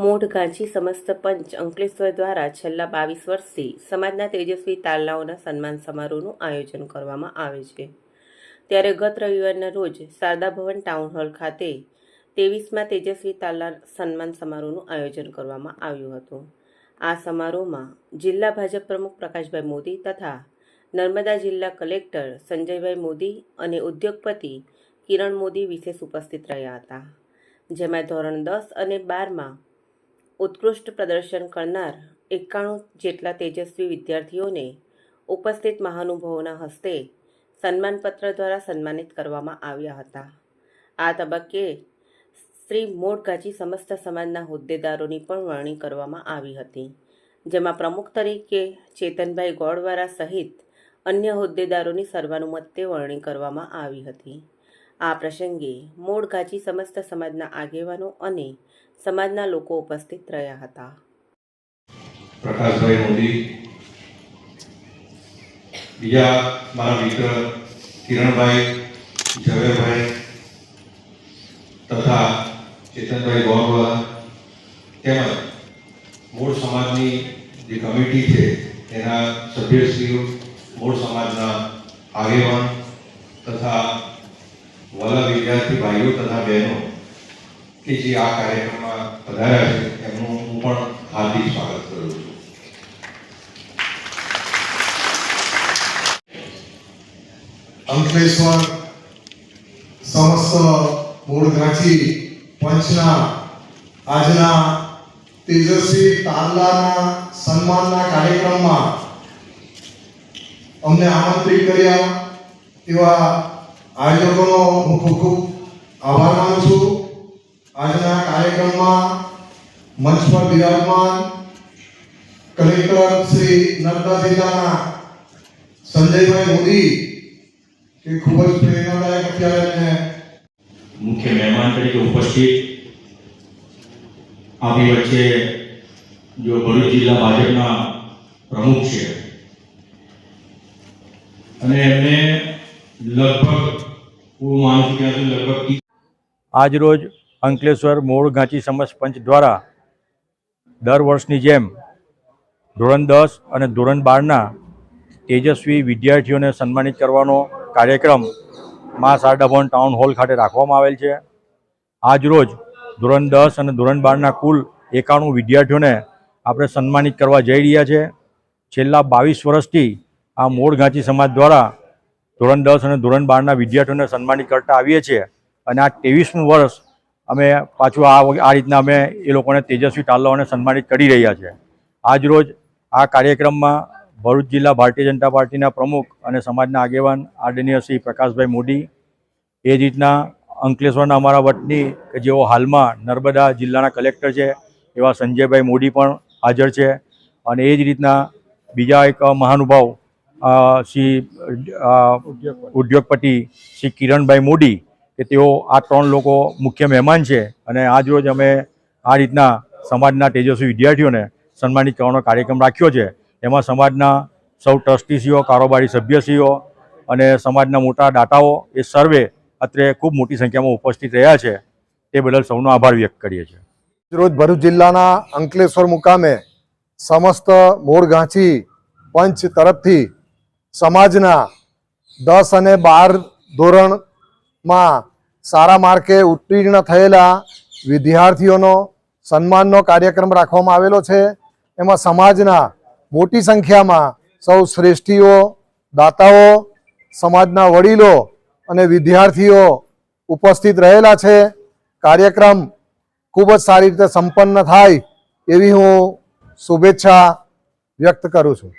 મોઢ ગાંજી સમસ્ત પંચ અંકલેશ્વર દ્વારા છેલ્લા બાવીસ વર્ષથી સમાજના તેજસ્વી તારલાઓના સન્માન સમારોહનું આયોજન કરવામાં આવે છે. ત્યારે ગત રવિવારના રોજ શારદા ભવન ટાઉન હોલ ખાતે ત્રેવીસમાં તેજસ્વી તારલા સન્માન સમારોહનું આયોજન કરવામાં આવ્યું હતું. આ સમારોહમાં જિલ્લા ભાજપ પ્રમુખ પ્રકાશભાઈ મોદી તથા નર્મદા જિલ્લા કલેક્ટર સંજયભાઈ મોદી અને ઉદ્યોગપતિ કિરણ મોદી વિશેષ ઉપસ્થિત રહ્યા હતા. જેમાં ધોરણ દસ અને બારમાં ઉત્કૃષ્ટ પ્રદર્શન કરનાર એકાણું જેટલા તેજસ્વી વિદ્યાર્થીઓને ઉપસ્થિત મહાનુભાવોના હસ્તે સન્માનપત્ર દ્વારા સન્માનિત કરવામાં આવ્યા હતા. આ તબક્કે શ્રી મોડ ગાજી સમસ્ત સમાજના હોદ્દેદારોની પણ વરણી કરવામાં આવી હતી, જેમાં પ્રમુખ તરીકે ચેતનભાઈ ગોળવારા સહિત અન્ય હોદ્દેદારોની સર્વાનુમતે વરણી કરવામાં આવી હતી. આ પ્રસંગે મૂળ ગાજી સમસ્ત સમાજના આગેવાનો અને સમાજના લોકો ઉપસ્થિત રહ્યા હતા. પ્રકાશભાઈ મોદી, બીજા મારા મિત્ર કિરણભાઈ, ઝવેરભાઈ તથા ચેતનભાઈ ગોરવા તેમજ મૂળ સમાજની જે કમિટી છે એના સભ્યશ્રીઓ, મૂળ સમાજના આગેવાન તથા વાલા વિદ્યાર્થી ભાઈઓ તથા બહેનો, કે જે આ કાર્યક્રમમાં પધાર્યા છે, એમનું હું પણ હાર્દિક સ્વાગત કરું છું. અંકલેશ્વર સમસ્ત મૂળ ગ્રાંચી પંચના, આજના તેજસ્વી તારલાના સન્માનના કાર્યક્રમમાં અમને આમંત્રિત કર્યા એવા આયોજકોનો હું ખૂબ ખૂબ આભાર માનું છું. આજના કાર્યક્રમમાં મંચ પર બિરાજમાન કલેક્ટર શ્રી નર્મદા જિલ્લાના સંજયભાઈ મોદી, કે ખૂબ જ પ્રેરણાદાયક અત્યારે મુખ્ય મહેમાન તરીકે ઉપસ્થિત. આપણી વચ્ચે જો ભરૂચ જિલ્લા ભાજપના પ્રમુખ છે. અને એમને લગભગ આજરોજ અંકલેશ્વર મોળ ઘાંચી સમજ પંચ દ્વારા દર વર્ષની જેમ ધોરણ દસ અને ધોરણ બારના તેજસ્વી વિદ્યાર્થીઓને સન્માનિત કરવાનો કાર્યક્રમ મા સારડાભવન ટાઉન હોલ ખાતે રાખવામાં આવેલ છે. આજરોજ ધોરણ દસ અને ધોરણ બારના કુલ એકાણું વિદ્યાર્થીઓને આપણે સન્માનિત કરવા જઈ રહ્યા છે. છેલ્લા બાવીસ વર્ષથી આ મોળ ઘાંચી સમાજ દ્વારા ધોરણ દસ અને ધોરણ બારના વિદ્યાર્થીઓને સન્માનિત કરતા આવીએ છીએ. અને આ ત્રેવીસમું વર્ષ અમે પાછું આ આ રીતના અમે એ લોકોને તેજસ્વી તાલાઓને સન્માનિત કરી રહ્યા છે આજરોજ આ કાર્યક્રમમાં ભરૂચ જિલ્લા ભારતીય જનતા પાર્ટીના પ્રમુખ અને સમાજના આગેવાન આદરણીય શ્રી પ્રકાશભાઈ મોદી, એ જ રીતના અંકલેશ્વરના અમારા વતની કે જેઓ હાલમાં નર્મદા જિલ્લાના કલેક્ટર છે, એવા સંજયભાઈ મોદી પણ હાજર છે. અને એ જ રીતના બીજા એક મહાનુભાવ શ્રી ઉદ્યોગપતિ શ્રી કિરણભાઈ મોદી કે તેઓ આ ત્રણ લોકો મુખ્ય મહેમાન છે અને આજ રોજ અમે આ રીતના સમાજના તેજસ્વી વિદ્યાર્થીઓને સન્માનિત કરવાનો કાર્યક્રમ રાખ્યો છે. એમાં સમાજના સૌ ટ્રસ્ટીસીઓ, કારોબારી સભ્યશ્રીઓ અને સમાજના મોટા દાતાઓ એ સર્વે અત્રે ખૂબ મોટી સંખ્યામાં ઉપસ્થિત રહ્યા છે. તે બદલ સૌનો આભાર વ્યક્ત કરીએ છીએ. રોજ ભરૂચ જિલ્લાના અંકલેશ્વર મુકામે સમસ્ત મૂળ પંચ તરફથી સમાજના દસ અને બાર ધોરણમાં સારા માર્કે ઉત્તીર્ણ થયેલા વિદ્યાર્થીઓનો સન્માનનો કાર્યક્રમ રાખવામાં આવેલો છે. એમાં સમાજના મોટી સંખ્યામાં સૌ શ્રેષ્ઠીઓ, દાતાઓ, સમાજના વડીલો અને વિદ્યાર્થીઓ ઉપસ્થિત રહેલા છે. કાર્યક્રમ ખૂબ જ સારી રીતે સંપન્ન થાય એવી હું શુભેચ્છા વ્યક્ત કરું છું.